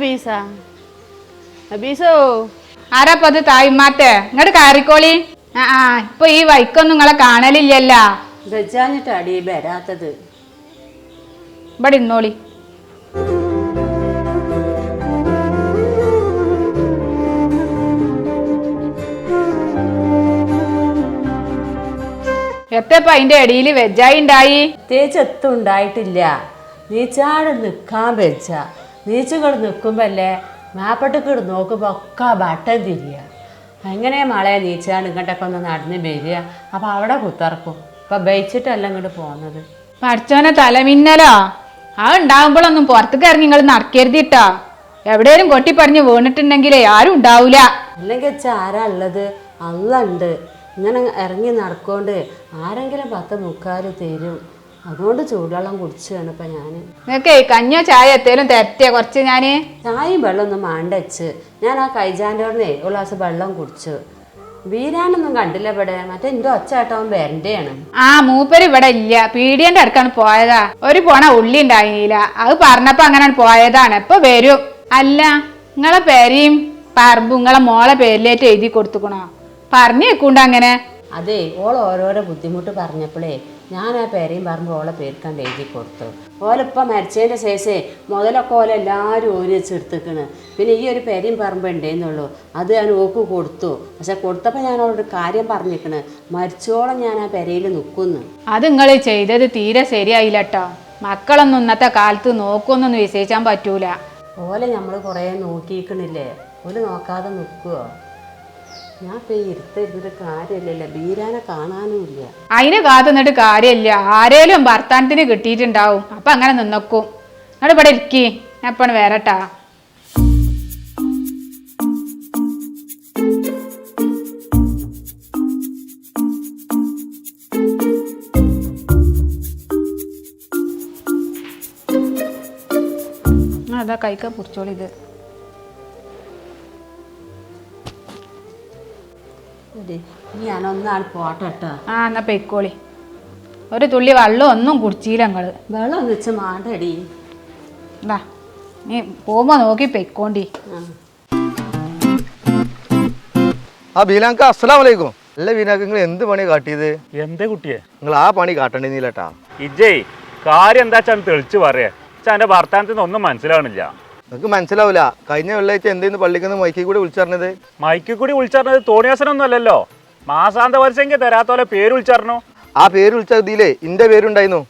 ബീസ. ബീസോ? ആരാപ്പ അത് തായ്മാത്തെ? ഇങ്ങോട്ട് കയറിക്കോളി. ആ ആ ഇപ്പൊ ഈ വൈക്കൊന്നും നിങ്ങളെ കാണലില്ലല്ല. വരാത്തത്. ഇവിടെ ഇന്നോളി എത്തപ്പ അതിന്റെ അടിയിൽ വെജായി ഉണ്ടായി. പ്രത്യേകിച്ച് എത്തും ഉണ്ടായിട്ടില്ല. നീച്ചാട് നിൽക്കാൻ വെച്ച. നീച്ചുകൾ നിൽക്കുമ്പല്ലേ മാപ്പട്ടിക്കൂടെ നോക്കുമ്പോൾ ഒക്കെ ബട്ടൻ തിരിയ. എങ്ങനെ മളയെ നീച്ചാണ് ഇങ്ങോട്ടൊക്കെ ഒന്ന് നടന്ന് വരിക? അപ്പം അവിടെ കുത്തറക്കും അപ്പം ബയിച്ചിട്ടല്ല ഇങ്ങോട്ട് പോകുന്നത് പഠിച്ചോനെ തലമിന്നലോ. ആ ഉണ്ടാകുമ്പോഴൊന്നും പുറത്തേക്ക് ഇറങ്ങി നിങ്ങൾ നടക്കരുതിട്ടോ. എവിടെയും കൊട്ടി പറഞ്ഞ് വീണിട്ടുണ്ടെങ്കിലേ ആരും ഉണ്ടാവൂല. അല്ലെങ്കിൽ അച്ഛ ആരാ ഉള്ളത് അള്ളുണ്ട്. ഇങ്ങനെ ഇറങ്ങി നടക്കൊണ്ട് ആരെങ്കിലും പത്ത് മുക്കാൽ തരും. അതുകൊണ്ട് ചൂടുവെള്ളം കുടിച്ചാണ് ഇപ്പം ഞാൻ നിങ്ങൾക്ക് കഞ്ഞോ ചായ എത്തേലും തെറ്റിയ കുറച്ച് ഞാൻ ചായയും വെള്ളമൊന്നും മാണ്ടച്ച് ഞാൻ ആ കൈജാന്റെ ഒരു ഗ്ലാസ് വെള്ളം കുടിച്ചു. വീരാനൊന്നും കണ്ടില്ല ഇവിടെ. മറ്റേ എന്തോ ഒച്ചാട്ടവൻ വരണ്ടേയാണ് ആ മൂപ്പര് ഇവിടെ ഇല്ല. പീഡിയന്റെ അടുക്കാണ് പോയതാ. ഒരു പോണ ഉള്ളി ഉണ്ടായില്ല. അത് പറഞ്ഞപ്പോ അങ്ങനെയാണ് പോയതാണ്. ഇപ്പൊ വരും? അല്ല നിങ്ങളെ പേരെയും പറമ്പും നിങ്ങളെ മോളെ പേരിലേറ്റ് എഴുതി കൊടുത്തുക്കണോ? പറഞ്ഞു വെക്കൂണ്ട അങ്ങനെ. അതെ ഓൾ ഓരോരോ ബുദ്ധിമുട്ട് പറഞ്ഞപ്പോഴേ ഞാൻ ആ പേരെയും പറഞ്ഞു ഓളെ പേർക്കാണ്ട് എഴുതി കൊടുത്തു. ഓലിപ്പം മരിച്ചതിന്റെ ശേഷേ മുതലൊക്കെ ഓല എല്ലാവരും ഓരി വെച്ചെടുത്തേക്കണ് പിന്നെ ഈ ഒരു പേരെയും പറമ്പ് ഉണ്ടേന്നുള്ളൂ. അത് ഞാൻ ഓക്ക് കൊടുത്തു. പക്ഷെ കൊടുത്തപ്പോൾ ഞാൻ അവളോട് കാര്യം പറഞ്ഞിരിക്കണ് മരിച്ചോളം ഞാൻ ആ പെരയിൽ നിൽക്കുന്നു അത് നിങ്ങൾ ചെയ്തത് തീരെ ശരിയായില്ല കേട്ടോ മക്കളൊന്നും ഇന്നത്തെ കാലത്ത് നോക്കുമെന്നൊന്നും വിശേഷിക്കാൻ പറ്റൂല. ഓലെ നമ്മൾ കുറേ നോക്കിയിരിക്കണില്ലേ ഓൽ നോക്കാതെ നിൽക്കുവോ ഞാൻ ഇപ്പം കാണാനുമില്ല അതിന് കാത്തു നിന്നിട്ട് കാര്യമില്ല. ആരേലും ഭർത്താനത്തിന് കിട്ടിയിട്ടുണ്ടാവും. അപ്പൊ അങ്ങനെ നിന്നക്കും. അവിടെ ഇവിടെ ഇരിക്കി. എപ്പോഴും വേറെട്ടാ അതാ കൈക്ക പുറിച്ചോളി എടി, ഞാനൊന്നാണ് പോട്ടെ കേട്ടോ. ആ എന്നാ പെക്കോളി ഒരു തുള്ളി വെള്ളം ഒന്നും കുടിച്ചില്ല നിങ്ങൾ വെള്ളം വെച്ച് മാണ്ടടി. വാ നീ പോകുമ്പോ നോക്കി പെക്കോണ്ടി ആ. ആ ബീലാങ്ക അസ്സലാം വലൈക്കും അല്ല ബീനാക്ക് നിങ്ങൾ എന്ത് പണി കാട്ടിയത്? എന്തേ കുട്ടിയെ? നിങ്ങൾ ആ പണി കാട്ടണ്ടിന്നില്ലട്ടാ ഇജയ് കാര്യം എന്താ വെച്ചാൽ തെളിച്ച് പറയാ. എന്റെ ഭർത്താനത്തിൽ ഒന്നും മനസ്സിലാവണില്ല. നിങ്ങൾക്ക് മനസ്സിലാവില്ല കഴിഞ്ഞ വെള്ളിയാഴ്ച എന്തെന്ന് പള്ളിക്കുന്ന മൈക്കിൽ കൂടി വിളിച്ചറിഞ്ഞത്? മൈക്കിൽ കൂടി വിളിച്ചറിഞ്ഞത് തോണിയാസനൊന്നും അല്ലല്ലോ മാസാന്ത വർഷമെങ്കിൽ തരാത്തോലെ പേര് വിളിച്ചറിഞ്ഞു. ആ പേര് വിളിച്ച ഇതിലേ ഇന്റെ പേരുണ്ടായിരുന്നു.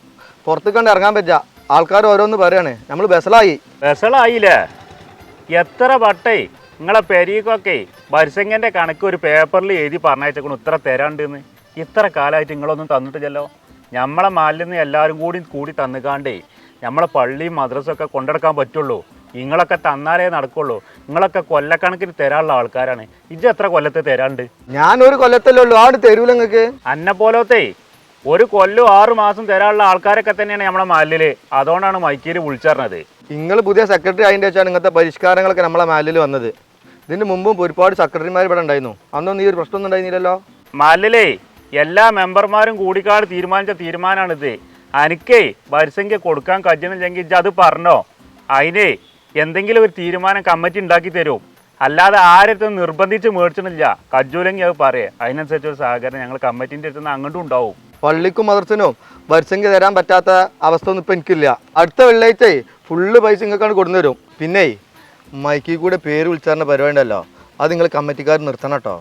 പുറത്ത് കണ്ട് ഇറങ്ങാൻ പറ്റാ. ആൾക്കാർ ഓരോന്ന് പറയാണ്. നമ്മൾ ബസ്സിലായി ബസളായില്ലേ എത്ര വട്ടേ നിങ്ങളെ പെരീക്കൊക്കെ വരിസംഗന്റെ കണക്ക് ഒരു പേപ്പറിൽ എഴുതി പറഞ്ഞയച്ചേക്കണു. ഇത്ര തരാണ്ടെന്ന്. ഇത്ര കാലമായിട്ട് നിങ്ങളൊന്നും തന്നിട്ടില്ലല്ലോ. നമ്മളെ മാലിൽ നിന്ന് എല്ലാവരും കൂടി കൂടി തന്നുകാണ്ടേ നമ്മളെ പള്ളിയും മദ്രസൊക്കെ കൊണ്ടെടുക്കാൻ പറ്റുള്ളൂ. നിങ്ങളൊക്കെ തന്നാലേ നടക്കുള്ളൂ. നിങ്ങളൊക്കെ കൊല്ലക്കണക്കിന് തരാനുള്ള ആൾക്കാരാണ്. ഇജ്ജ് എത്ര കൊല്ലത്തെ തരാണ്ട്? ഞാൻ ഒരു കൊല്ലത്തല്ലേ ഉള്ളൂ. ആട് തരൂല നിങ്ങൾക്ക് അന്നെ പോലത്തെ ഒരു കൊല്ലം ആറു മാസം തരാനുള്ള ആൾക്കാരൊക്കെ തന്നെയാണ് നമ്മളെ മാലിൽ. അതുകൊണ്ടാണ് മൈക്കേര് വിളിച്ചറിഞ്ഞത്. നിങ്ങൾ പുതിയ സെക്രട്ടറി അതിന്റെ വെച്ചാണ് ഇങ്ങനത്തെ പരിഷ്കാരങ്ങളൊക്കെ നമ്മളെ മാലിൽ വന്നത്. ഇതിന് മുമ്പും ഒരുപാട് സെക്രട്ടറിമാർ ഇവിടെ ഉണ്ടായിരുന്നു. അന്നൊന്നും ഈ ഒരു പ്രശ്നമൊന്നും ഉണ്ടായിരുന്നില്ലല്ലോ. മല്ലിലേ എല്ലാ മെമ്പർമാരും കൂടിക്കാട് തീരുമാനിച്ച തീരുമാനമാണിത് അനക്കേ വരിസംഖ്യ കൊടുക്കാൻ കഴിയുന്നില്ലെങ്കിൽ ഇത് അത് പറഞ്ഞോ? അതിനെ എന്തെങ്കിലും ഒരു തീരുമാനം കമ്മിറ്റി ഉണ്ടാക്കി തരും അല്ലാതെ ആരെത്തും നിർബന്ധിച്ച് മേടിച്ചിട്ടില്ല. കജ്ജൂലെങ്കിൽ അത് പറയേ. അതിനനുസരിച്ച് ഒരു സഹകരണം ഞങ്ങൾ കമ്മിറ്റിന്റെ അടുത്ത് നിന്ന് അങ്ങോട്ടും ഉണ്ടാവും. പള്ളിക്കും മദർസിനും വരിസംഖ്യ തരാൻ പറ്റാത്ത അവസ്ഥ ഒന്നും ഇപ്പം എനിക്കില്ല. അടുത്ത വെള്ളിയാഴ്ച ഫുള്ള് പൈസ ഇങ്ങൾക്കാണ് തരും പിന്നെ മൈക്കിൽ കൂടെ പേര് വിളിച്ചാറിന്റെ പരിപാടി ഉണ്ടല്ലോ. അത് നിങ്ങൾ കമ്മിറ്റിക്കാർ നിർത്തണം കേട്ടോ.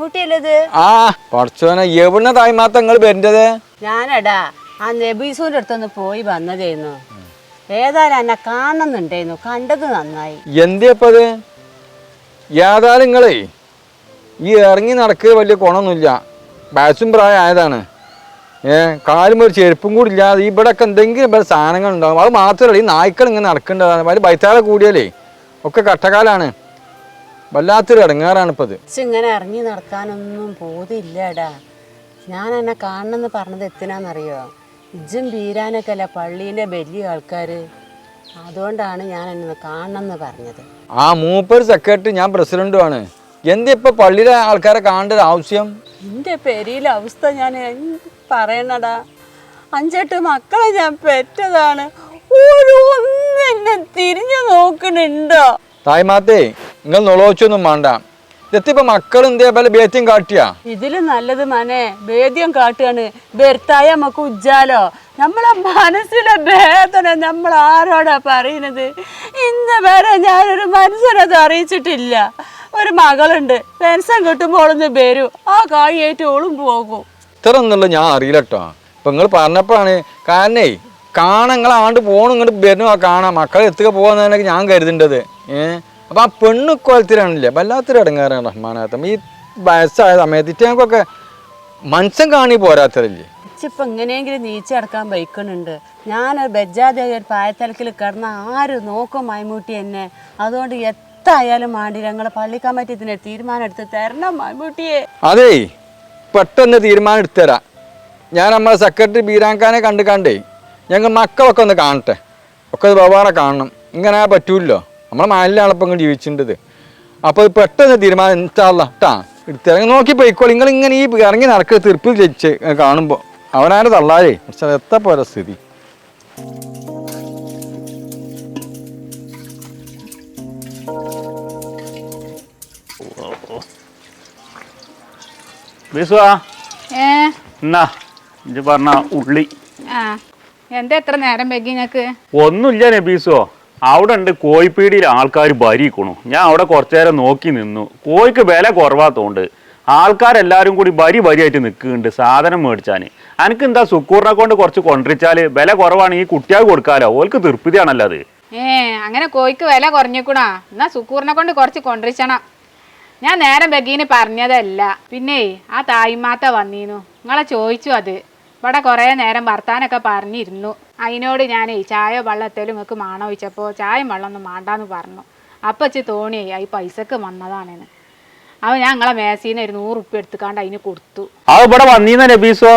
മൈമുട്ടിയല്ലത് ആ പഠിച്ചോനെ എവിടുന്ന തായ്മാത്ത നിങ്ങൾ വരേണ്ടത്? ഞാനടാ ആ നബീസൂന്റെ അടുത്തൊന്ന് പോയി വന്നതായിരുന്നു ഏതായാലും എന്നെ കാണുന്നുണ്ടായിരുന്നു കണ്ടത് നന്നായി. എന്തിയപ്പത്? ഏതായാലും നിങ്ങളേ ഈ ഇറങ്ങി നടക്കുക വലിയ ഗുണമൊന്നുമില്ല ബാച്ചും പ്രായമായതാണ് ഏ കാലും ഒരു ചെരുപ്പും കൂടി ഇല്ലാതെ ഇവിടെയൊക്കെ എന്തെങ്കിലും ഇവിടെ സാധനങ്ങൾ ഉണ്ടാകും അത് മാത്രമല്ല ഈ നായ്ക്കൾ ഇങ്ങനെ നടക്കേണ്ടതാണ്. വലിയ ബൈത്താളെ കൂടിയാലേ ഒക്കെ കട്ടക്കാലാണ് വല്ലാത്തൊരു ഇടങ്ങാറാണ് ഇപ്പത് ഇങ്ങനെ ഇറങ്ങി നടക്കാനൊന്നും പോതില്ലടാ. ഞാൻ എന്നെ കാണണമെന്ന് പറഞ്ഞത് എത്തിനാന്നറിയോ? ഇജും ബീരാനൊക്കെ അല്ല പള്ളീന്റെ വലിയ ആൾക്കാർ അതുകൊണ്ടാണ് ഞാൻ എന്നെ കാണണമെന്ന് പറഞ്ഞത്. ആ മൂപ്പർ സെക്രട്ടറി ഞാൻ പ്രസിഡന്റുമാണ്. എന്താ ഇപ്പൊ പള്ളിയിലെ ആൾക്കാരെ കാണേണ്ട ആവശ്യം? എന്റെ പെരിയിലെ അവസ്ഥ ഞാൻ പറയണടാ? അഞ്ചെട്ട് മക്കളെ ഞാൻ പെറ്റതാണ്. ഒരു ഒന്നും എന്നെ തിരിഞ്ഞു നോക്കണുണ്ടോ? തായ്മാത്തേ നിങ്ങൾ നുളോച്ചൊന്നും വേണ്ട. ഇതെത്തിപ്പോ മക്കൾ ഇതേപോലെ ഭേദ്യം കാട്ടിയ? ഇതിൽ നല്ലത് മനെ ഭേദ്യം കാട്ടുകയാണ്. ഭർത്തായ നമുക്ക് ഉജ്ജാലോ? നമ്മളെ മനസ്സിലെ വേദന നമ്മൾ ആരോടാ പറയുന്നത്? ഇന്ന് വരെ ഞാനൊരു മനസ്സിനത് അറിയിച്ചിട്ടില്ല. ഒരു മകളുണ്ട്. പെൻഷൻ കിട്ടുമ്പോൾ ഓളൊന്ന് വരും. ആ കായിട്ട് ഓളും പോകും. ഇത്ര ഒന്നുമില്ല ഞാൻ അറിയില്ലട്ടോ. ഇപ്പൊ നിങ്ങൾ പറഞ്ഞപ്പോഴാണ്. കാരണേ കാണാൻ നിങ്ങൾ ആണ്ട് പോകണം ഇങ്ങോട്ട് വരുന്നു ആ കാണാം മക്കളെ എത്തുക പോകുന്നതിനൊക്കെ ഞാൻ കരുതേണ്ടത് ഏഹ് അപ്പൊ ആ പെണ്ണ് കൊലത്തിലാണില്ലേ? വല്ലാത്തൊരു ഇടങ്ങാറാണ് റഹ്മാനാത്തം ഈ വയസ്സായ സമയത്ത് ഇറ്റങ്ങൾക്കൊക്കെ മനുഷ്യൻ കാണി പോരാത്തതല്ലേ? ഇപ്പൊ എങ്ങനെയെങ്കിലും നീച്ചടക്കാൻ ബൈക്കണുണ്ട് ഞാൻ ബെജാതെ ഒരു പായത്തലക്കിൽ കിടന്ന ആര് നോക്കും മൈമൂട്ടി എന്നെ. അതുകൊണ്ട് എത്തായാലും മാണ്ടി ഞങ്ങളെ പള്ളി കമ്മിറ്റി ഇതിന് തീരുമാനം എടുത്ത് തരണം മൈമൂട്ടിയെ. അതേ പെട്ടെന്ന് തീരുമാനം എടുത്തുതരാം ഞാൻ നമ്മളെ സെക്രട്ടറി ബീരാങ്കാനെ കണ്ട് കണ്ടേ. ഞങ്ങൾ മക്കളൊക്കെ ഒന്ന് കാണട്ടെ. ഒക്കെ വ്യവഹാരം കാണണം. ഇങ്ങനെ പറ്റൂല്ലോ? നമ്മളെ ഇങ്ങനെ ജീവിച്ചിട്ടത് അപ്പോൾ ഇത് പെട്ടെന്ന് തീരുമാനം ട്ടാ എടുത്തിറങ്ങി നോക്കി പോയിക്കോളി. നിങ്ങൾ ഇങ്ങനെ ഈ ഇറങ്ങി നടക്കുക തീർപ്പ് ജയിച്ച് കാണുമ്പോൾ അവനാരും തള്ളാരേ. പക്ഷെ എത്ര പോലെ സ്ഥിതി. പറഞ്ഞ ഉള്ളി. ആ എന്താ എത്ര നേരം വെക്കി ഞങ്ങക്ക് ഒന്നുമില്ല നബീസോ. അവിടെ ഉണ്ട് കോഴിപ്പീടിയിൽ ആൾക്കാർ ഭരിക്കണു. ഞാൻ അവിടെ കുറച്ചു നേരം നോക്കി നിന്നു. കോഴിക്ക് വില കുറവാത്തോണ്ട് ആൾക്കാരെല്ലാവരും കൂടി വരി വരിയായിട്ട് നിൽക്കുന്നുണ്ട് സാധനം മേടിച്ചാൽ എനിക്ക് എന്താ സുക്കൂറിനെ കൊണ്ട് കുറച്ച് കൊണ്ടിരിച്ചാൽ വില കുറവാണ് ഈ കുട്ടിയാൾ കൊടുക്കാലോ? ഓൾക്ക് തൃപ്തിയാണല്ലോ അത്. ഏ അങ്ങനെ കോഴിക്ക് വില കുറഞ്ഞേക്കണാ. എന്നാ സുക്കൂറിനെ കൊണ്ട് കുറച്ച് കൊണ്ടിരിച്ചണം ഞാൻ നേരം ബഗീന് പറഞ്ഞതല്ല. പിന്നെ ആ തായിമാത്ത വന്നീനു. നിങ്ങളെ ചോദിച്ചു അത്. ഇവിടെ കുറേ നേരം വർത്താനൊക്കെ പറഞ്ഞിരുന്നു. അതിനോട് ഞാൻ ചായ വെള്ളത്തേലും നിങ്ങൾക്ക് മാണ ചോദിച്ചപ്പോൾ ചായയും വെള്ളമൊന്നും മാണ്ടാന്ന് പറഞ്ഞു. അപ്പം വെച്ച് തോണിയായി ഈ പൈസക്ക് വന്നതാണെന്ന്. അവൻ ഞാൻ നിങ്ങളെ മേസീന്ന് ഒരു നൂറ് ഉപ്പ് എടുത്തുക്കാണ്ട് അതിന് കൊടുത്തു. അത് ഇവിടെ വന്നീന്ന നബീസോ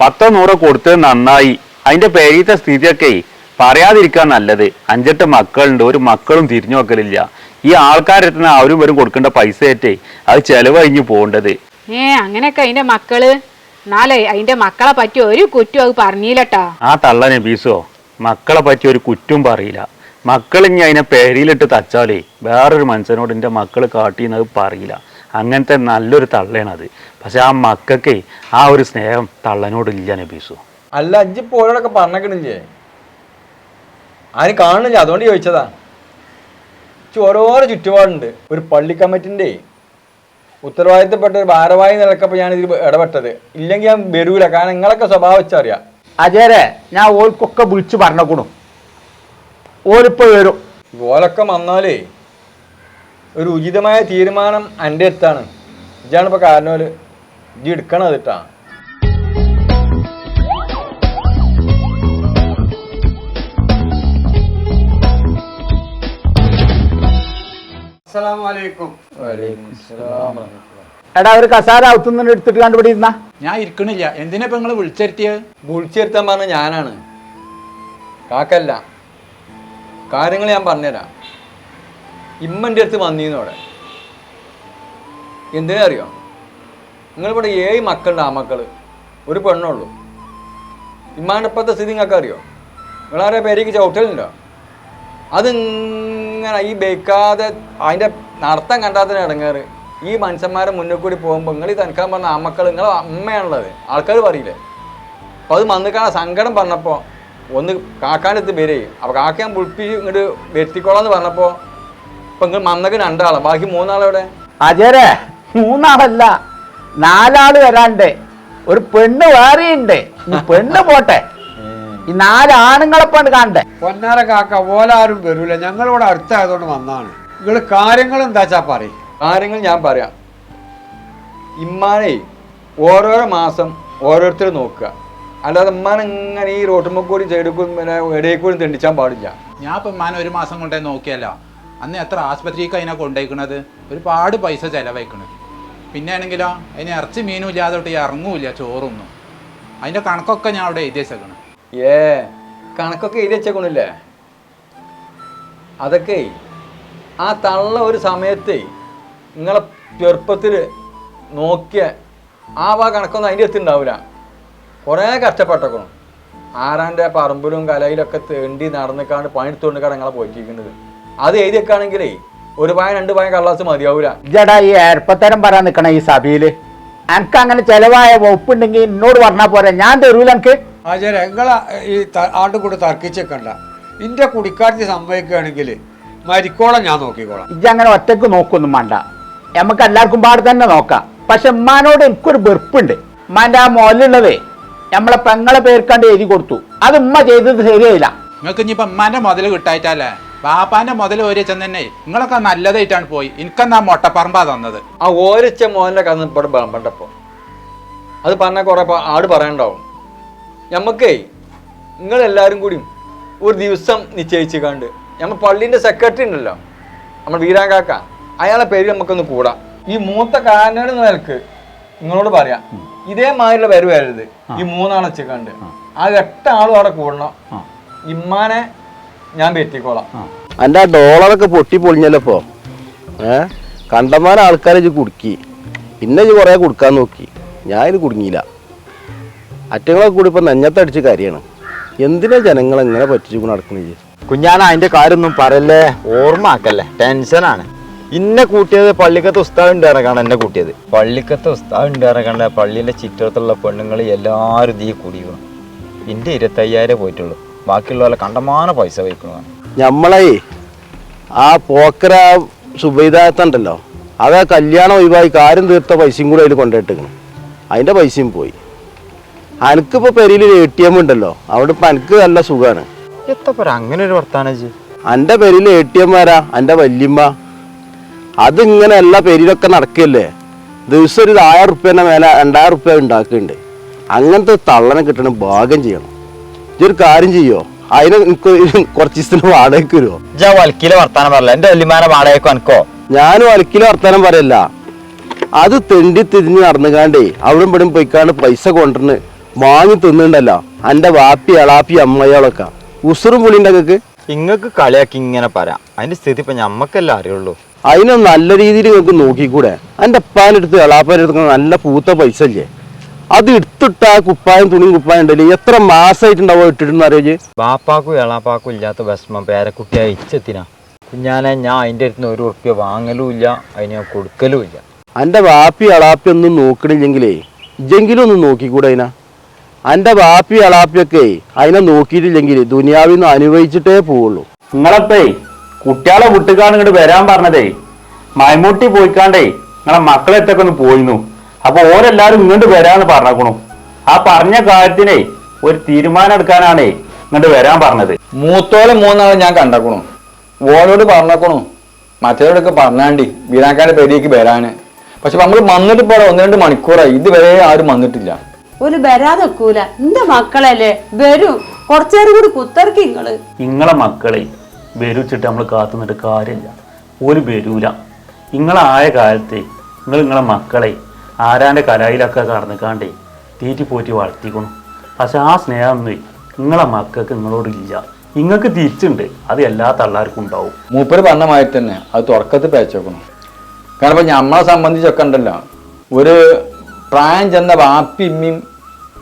പത്തോ നൂറോ കൊടുത്തത് നന്നായി. അതിന്റെ പേരീത്തെ സ്ഥിതിയൊക്കെ പറയാതിരിക്കാൻ നല്ലത്. അഞ്ചെട്ട് മക്കളുണ്ട് ഒരു മക്കളും തിരിഞ്ഞു നോക്കലില്ല. ഈ ആൾക്കാരെത്തുന്ന അവരും വരും കൊടുക്കേണ്ട പൈസ ഏറ്റേ അത് ചെലവ് കഴിഞ്ഞ് പോകേണ്ടത്. ഏ അങ്ങനെയൊക്കെ അതിന്റെ മക്കൾ? എന്നാലേ അതിന്റെ മക്കളെ പറ്റി ഒരു കുറ്റം അത് പറഞ്ഞില്ലട്ടാ. ആ തള്ളനെ ബീസോ മക്കളെ പറ്റി ഒരു കുറ്റും പറയില്ല. മക്കൾ ഇനി അതിനെ പേരിലിട്ട് തച്ചാലേ വേറൊരു മനുഷ്യനോട് എന്റെ മക്കൾ കാട്ടിയെന്നത് പറയില്ല. അങ്ങനത്തെ നല്ലൊരു തള്ളയാണത്. പക്ഷെ ആ മക്കൾക്ക് ആ ഒരു സ്നേഹം തള്ളനോട് ഇല്ല നബീസു. അല്ല അജ്ജി പോയോടൊക്കെ പറഞ്ഞേക്കണില്ലേ? ആരും കാണുന്നില്ല? അതുകൊണ്ട് ചോദിച്ചതാ. ചോരോ ഓരോരോ ചുറ്റുപാടുണ്ട്. ഒരു പള്ളി കമ്മിറ്റിന്റെ ഉത്തരവാദിത്തപ്പെട്ട ഒരു ഭാരവാഹി നിലക്കപ്പോൾ ഞാൻ ഇതിൽ ഇടപെട്ടത്. ഇല്ലെങ്കിൽ ഞാൻ വരൂല. കാരണം നിങ്ങളൊക്കെ സ്വഭാവം വെച്ചറിയാം. അജയരെ ഞാൻ ഓൽക്കൊക്കെ വിളിച്ചു പറഞ്ഞേക്കണു. ഓലിപ്പോ വരും. ഓലൊക്കെ വന്നാലേ ഒരു ഉചിതമായ തീരുമാനം എന്റെ അടുത്താണ്. ഇതാണ് ഇപ്പോൾ കാരണോൽ ഇജ് അലൈക്കും എടാ ഒരു കസാര ഔത്തുനിന്ന് എടുത്തിട്ട് കണ്ടുപിടി ഇരുന്ന ഞാൻ ഇരിക്കണില്ല. എന്തിനാ ഇപ്പൊ നിങ്ങൾ വിളിച്ചെത്തിയത് വിളിച്ചിരുത്താൻ പറഞ്ഞ ഞാനാണ്. കാക്കല്ല. കാര്യങ്ങൾ ഞാൻ പറഞ്ഞുതരാം. ഇമ്മന്റെ അടുത്ത് വന്നീന്നോടെ എന്തിനാ അറിയോ നിങ്ങളിവിടെ ഏഴ് മക്കളുണ്ട് ആ മക്കൾ. ഒരു പെണ്ണുള്ളൂ. ഇമ്മാന്റെ ഇപ്പോഴത്തെ സ്ഥിതി നിങ്ങൾക്ക് അറിയോ നിങ്ങളാരെ പേരേക്ക് ചവിട്ടലുണ്ടോ? അതിങ്ങനെ ഈ ബേക്കാതെ അതിന്റെ നടത്തം കണ്ടാത്തന്നെ ഇടങ്ങാറ്. ഈ മനുഷ്യന്മാരെ മുന്നിൽ കൂടി പോകുമ്പോൾ നിങ്ങൾ ഈ തനിക്കാൻ പറഞ്ഞ അമ്മക്കൾ മക്കൾ നിങ്ങളെ അമ്മയാണുള്ളത്. ആൾക്കാർ പറയില്ലേ? അപ്പോൾ അത് മന്നിക്കാണ സങ്കടം പറഞ്ഞപ്പോൾ ഒന്ന് കാക്കാനെടുത്ത് വരേ. അപ്പോൾ കാക്ക ഞാൻ പുളിപ്പി ഇങ്ങോട്ട് വരുത്തിക്കോളാന്ന് പറഞ്ഞപ്പോൾ ഇപ്പം നിങ്ങൾ മന്നക്ക് രണ്ടാളാണ് ബാക്കി മൂന്നാളെവിടെ? അജയരെ മൂന്നാളല്ല. നാലാൾ വരാണ്ട്. ഒരു പെണ്ണ് വേറെയുണ്ട്. പെണ്ണ് പോട്ടെ. ഈ നാല് ആണുങ്ങളെപ്പാണ്ട് കാണണ്ടേ? പൊന്നാര കാക്ക ഓലാരും വരൂല. ഞങ്ങളിവിടെ അടുത്തായതുകൊണ്ട് വന്നാണ്. നിങ്ങൾ കാര്യങ്ങൾ എന്താച്ചാ പറയും? കാര്യങ്ങൾ ഞാൻ പറയാം. ഇമ്മാനെ ഓരോരോ മാസം ഓരോരുത്തർ നോക്കുക. അല്ലാതെ ഉമ്മാനെ ഇങ്ങനെ ഈ റോട്ടുമ്മ കൂടി സൈഡിൽ കൂടി പിന്നെ ഇടയിൽ കൂടി തെണ്ടിച്ചാൻ പാടില്ല. ഞാൻ ഇപ്പം മാൻ ഒരു മാസം കൊണ്ടേ നോക്കിയല്ല. അന്ന് എത്ര ആസ്പത്രിക്ക് അതിനെ കൊണ്ടുപോയിക്കണത് ഒരുപാട് പൈസ ചെലവഴിക്കണത്. പിന്നെ ആണെങ്കിലോ അതിന് ഇറച്ചി മീനും ഇല്ലാതെ തൊട്ട് ഇറങ്ങൂല ചോറൊന്നും. അതിന്റെ കണക്കൊക്കെ ഞാൻ അവിടെ എഴുതി വെച്ചേക്കണം. ഏ കണക്കൊക്കെ എഴുതി വെച്ചേക്കണില്ലേ? അതൊക്കെ ആ തള്ള ഒരു സമയത്ത് നിങ്ങളെ ചെറുപ്പത്തിൽ നോക്കിയ ആ വാ കണക്കൊന്നും അതിന്റെ അടുത്ത് ഉണ്ടാവില്ല. കുറേ കഷ്ടപ്പെട്ടേക്കണം. ആരാന്റെ പറമ്പിലും കലയിലൊക്കെ തേണ്ടി നടന്നിക്കാണ്ട് പണിയെടുത്തുകൊണ്ടിക്കാണ് നിങ്ങളെ പോയിട്ടിരിക്കുന്നത്. അത് എഴുതിയൊക്കെയാണെങ്കിലേ ഒരു പായ രണ്ട് പായ കള്ളാസ് മതിയാവൂല. ജടാ ഈ ഏർപ്പത്തരം പറയാൻ നിൽക്കണ ഈ സഭയിൽ. എനിക്ക് അങ്ങനെ ചിലവായ വകുപ്പുണ്ടെങ്കിൽ എന്നോട് പറഞ്ഞാൽ പോരാ. ഞാൻ തരൂല എനിക്ക് ആചാര്യ നിങ്ങളെ ഈ ആണ്ടും കൂടെ തർക്കിച്ചേക്കണ്ട. ഇന്റെ കുടിക്കാരത്തി സമ്മതിക്കുകയാണെങ്കിൽ മരിക്കോളം ഞാൻ നോക്കിക്കോളാം. ഇജ്ജ് അങ്ങനെ ഒറ്റയ്ക്ക് നോക്കൊന്നും വേണ്ട. നമുക്ക് എല്ലാവർക്കും പാട് തന്നെ നോക്കാം. പക്ഷെ ഉമ്മാനോട് എനിക്കൊരു വെറുപ്പുണ്ട്. ഉമ്മാന്റെ ആ മോലുള്ളതേ നമ്മളെ പെങ്ങളെ പേർക്കാണ്ട് എഴുതി കൊടുത്തു. അത് ഉമ്മ ചെയ്തത് ശരിയായില്ല. നിങ്ങൾക്ക് ഇനിയിപ്പോൾ ഉമ്മാന്റെ മുതൽ കിട്ടായിട്ടല്ലേ? ബാപ്പാന്റെ മുതൽ ഒരു വെച്ചാൽ തന്നെ നിങ്ങളൊക്കെ നല്ലതായിട്ടാണ് പോയി. എനിക്കെന്നാ മൊട്ടപ്പറമ്പാ തന്നത്. ആ ഓരിച്ച മോഹന്റെ കന്ന് ഇവിടെ അത് പറഞ്ഞ കുറെ ആട് പറയണ്ടാവും. ഞമ്മക്കേ നിങ്ങളെല്ലാവരും കൂടിയും ഒരു ദിവസം നിശ്ചയിച്ച് കണ്ട് നമ്മൾ പള്ളീന്റെ സെക്രട്ടറി ഉണ്ടല്ലോ നമ്മൾ വീരാങ്കാക്ക അയാളെ പേര് നമുക്കൊന്ന് കൂടാം. ഈ മൂത്ത കാരനോട് നിലയ്ക്ക് നിങ്ങളോട് പറയാം. ഇതേമാതിരിയുള്ള പേര് വരരുത് ഈ മൂന്നാളെ വെച്ചിക്കണ്ട് ആ. എട്ട് ആളും അവിടെ കൂടണം. ഇമ്മാനെ ഞാൻ പറ്റിക്കോളാം. എന്റെ ആ ഡോളറൊക്കെ പൊട്ടി പൊളിഞ്ഞല്ലോ ഇപ്പോൾ ഏ? കണ്ടമാനം ആൾക്കാരെ കുടുക്കി. പിന്നെ ഇത് കുറേ കൊടുക്കാൻ നോക്കി. ഞാൻ ഇത് കുടുങ്ങിയില്ല അറ്റങ്ങളൊക്കെ കൂടി ഇപ്പം നെഞ്ഞത്തടിച്ച് കാര്യമാണ്. എന്തിനാ ജനങ്ങൾ എങ്ങനെ പറ്റിച്ചു നടക്കുന്നത് കുഞ്ഞാന അതിന്റെ കാര്യമൊന്നും പറയല്ലേ? ഓർമ്മ ആക്കല്ലേ? ടെൻഷനാണ് ഇന്നെ കൂട്ടിയത് പള്ളിക്കത്തെ ഉസ്താവ് ഉണ്ട് ഇറങ്ങാണ് എന്നെ കൂട്ടിയത്. പള്ളിക്കത്തെ ഉസ്താവ് ഉണ്ട് ഇറങ്ങണ്ട പള്ളിയിലെ ചുറ്റത്തുള്ള പെണ്ണുങ്ങൾ എല്ലാവരും തീ കൂടിക്കണം എന്റെ ഇരുപത്തയ്യായിരം പോയിട്ടുള്ളൂ. ബാക്കിയുള്ളവരെ കണ്ടമാന പൈസ വയ്ക്കണം? നമ്മളെ ആ പോക്കര സുബൈദായത്തുണ്ടല്ലോ. അത് ആ കല്യാണം ഒഴിവായി കാര്യം തീർത്ത പൈസയും കൂടെ അതിൽ കൊണ്ടുപോയിട്ടിരിക്കണം അതിന്റെ പൈസയും പോയി. അനക്കിപ്പോൾ പെരിയിൽ എ ടി എം ഉണ്ടല്ലോ. അവിടെ ഇപ്പൊ എനിക്ക് നല്ല സുഖാണ്. അങ്ങനെ ഒരു വർത്താനം എന്റെ എന്റെ പേരിൽ എ ടി എം വരാ എന്റെ വല്യമ്മ. അതിങ്ങനെ എല്ലാ പേരിലൊക്കെ നടക്കല്ലേ? ദിവസം ഒരു ആയിരം റുപ്യേന്റെ മേലെ രണ്ടായിരം റുപ്യ ഉണ്ടാക്കുന്നുണ്ട് അങ്ങനത്തെ തള്ളനെ കിട്ടണം ഭാഗം ചെയ്യണം. ഇതൊരു കാര്യം ചെയ്യോ? അതിന് എനിക്ക് ഒരു കുറച്ച് ദിവസത്തിന് വാടകയ്ക്ക് വരുമോ വൽക്കിലെ വർത്താനം പറയല എന്റെ വല്യമാനെ വാടകയ്ക്ക് അനക്കോ? ഞാനും അലക്കിൽ വർത്താനം പറയല്ല. അത് തെണ്ടി തിരിഞ്ഞ് നടന്നുകാണ്ടേ അവിടെ ഇവിടെയും പോയിക്കാണ്ട് പൈസ കൊണ്ടുവന്ന് വാങ്ങി തിന്നുണ്ടല്ലോ. അന്റെ വാപ്പി അളാപ്പി അമ്മയോളൊക്കെ. ഉസുറും പുളിന്റെ ഒക്കെ ഇങ്ങക്ക് കളിയാക്കി ഇങ്ങനെ പറയാം. അതിന്റെ സ്ഥിതി ഇപ്പൊ ഞമ്മക്കല്ലേ അറിയുള്ളൂ. അതിനെ നല്ല രീതിയിൽ നിങ്ങൾക്ക് നോക്കിക്കൂടെ? എന്റെ ഉപ്പാനെടുത്ത് അടുത്ത് നല്ല പൂത്ത പൈസ ഇല്ലേ? അത് എടുത്തിട്ട ആ കുപ്പായം തുണിയും കുപ്പായം ഉണ്ടല്ലേ എത്ര മാസമായിട്ടുണ്ടാവോ ഇട്ടിട്ടെന്ന് അറിയോ ബാപ്പാക്കും എളാപ്പാക്കും ഇല്ലാത്ത വിഷമം. പേരക്കുട്ടിയായി ഇച്ചെത്തിനാ കുഞ്ഞാനെ ഞാൻ അതിന്റെ അടുത്ത് ഒരു ഉറുപ്പ്യ വാങ്ങലും ഇല്ല. അതിന് ഞാൻ കൊടുക്കലും ഇല്ല. എന്റെ വാപ്പി അളാപ്പി ഒന്നും നോക്കണില്ലെങ്കിലേ ഇജെങ്കിലും ഒന്ന് നോക്കിക്കൂടെ അതിനാ? എന്റെ വാപ്പി അളാപ്പിയൊക്കെ അതിനെ നോക്കിയിട്ടില്ലെങ്കിൽ ദുനിയാവിൽ നിന്ന് അനുഭവിച്ചിട്ടേ പോവുള്ളൂ. നിങ്ങളപ്പേ കുട്ടികളെ വിട്ടുകാണ് ഇങ്ങോട്ട് വരാൻ പറഞ്ഞതേ മൈമൂട്ടി പോയിക്കാണ്ടേ നിങ്ങളെ മക്കളെ എത്തൊക്കെ ഒന്ന് പോയിന്നു അപ്പൊ ഓരെല്ലാരും ഇങ്ങോട്ട് വരാന്ന് പറഞ്ഞേക്കണു. ആ പറഞ്ഞ കാര്യത്തിനെ ഒരു തീരുമാനം എടുക്കാനാണേ ഇങ്ങോട്ട് വരാൻ പറഞ്ഞത്. മൂത്തോലെ മൂന്നാളെ ഞാൻ കണ്ടക്കണു. ഓരോട് പറഞ്ഞേക്കണു. മറ്റേടൊക്കെ പറഞ്ഞാണ്ടി വീരാക്കാരുടെ പേരേക്ക് വരാന്. പക്ഷെ നമ്മൾ വന്നിട്ട് ഇപ്പോൾ ഒന്ന് രണ്ട് മണിക്കൂറായി. ഇതുവരെ ആരും വന്നിട്ടില്ല. ഒരു വരാതെ ഒക്കൂല എന്റെ മക്കളല്ലേ? വരൂ. കുറച്ചേരം കൂടി കുത്തർക്കി നിങ്ങൾ നിങ്ങളെ മക്കളെ വരൂച്ചിട്ട് നമ്മൾ കാത്തു നിന്നിട്ട് കാര്യമില്ല ഒരു വരൂല. നിങ്ങളായ കാലത്തെ നിങ്ങൾ നിങ്ങളെ മക്കളെ ആരാന്റെ കലായിലൊക്കെ കടന്നിക്കാണ്ടേ തീറ്റി പോറ്റി വളർത്തിക്കണം. പക്ഷെ ആ സ്നേഹമൊന്നും നിങ്ങളെ മക്കൾക്ക് നിങ്ങളോടില്ല നിങ്ങൾക്ക് തിരിച്ചുണ്ട്. അത് എല്ലാ തള്ളാർക്കും ഉണ്ടാവും. മൂപ്പര് പറഞ്ഞമായിട്ട് മാതിരി തന്നെ അത് തുറക്കത്ത് പേച്ചേക്കണം. കാരണം ഇപ്പം നമ്മളെ സംബന്ധിച്ചൊക്കെ ഉണ്ടല്ലോ. ഒരു പ്രായം ചെന്ന വാപ്പി ഇമ്മയും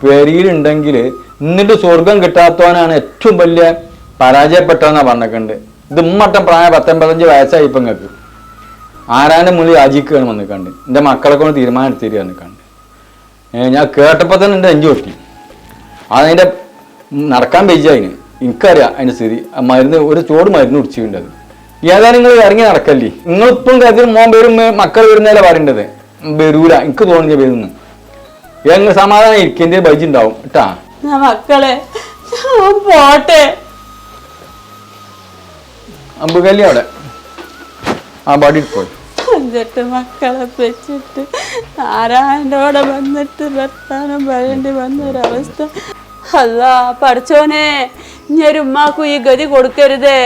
പെരിയിലുണ്ടെങ്കിൽ എന്നിട്ട് സ്വർഗം കിട്ടാത്തവനാണ് ഏറ്റവും വലിയ പരാജയപ്പെട്ടതെന്നാണ് പറഞ്ഞിട്ടുണ്ട് ഇത് ഉമ്മട്ടം പ്രായം പത്തൊമ്പത്തഞ്ച് വയസ്സായി ഇപ്പം നിങ്ങൾക്ക് ആരാന്റെ മുന്നിൽ യാചിക്കുകയാണ് വന്ന് കണ്ട് എന്റെ മക്കളെ കൊണ്ട് തീരുമാനം എടുത്തിരിക്കുക വന്നിക്കണ്ട് ഞാൻ കേട്ടപ്പോൾ തന്നെ എന്റെ അഞ്ചു പൊട്ടി. അതതിന്റെ നടക്കാൻ പേജ് അതിന്. എനിക്കറിയാം അതിന്റെ സ്ഥിതി. മരുന്ന് ഒരു ചോട് മരുന്ന് കുടിച്ചിട്ടുണ്ട് അത് ഏതായാലും നിങ്ങൾ ഇറങ്ങി നടക്കല്ലേ? നിങ്ങളിപ്പം കരുതി മോൻ പേരും മക്കൾ വരുന്നതല്ലേ പറയേണ്ടത്? വരൂല. എനിക്ക് തോന്നിയ വരുന്നു ഞങ്ങൾ സമാധാനം ഇരിക്കേണ്ട ബൈജ് ഉണ്ടാവും. കേട്ടാ മക്കളെ പോട്ടെ. അമ്പുകല്ലി അവിടെ. ആ ബടി പോയി എന്നിട്ട് മക്കളെ വെച്ചിട്ട് ആരാണ്ടോടെ വന്നിട്ട് വർത്താനം പറയേണ്ടി വന്നൊരവസ്ഥ. അല്ല പഠിച്ചോനെ ഇനി ഒരു ഉമ്മാക്കും ഈ ഗതി കൊടുക്കരുതേ.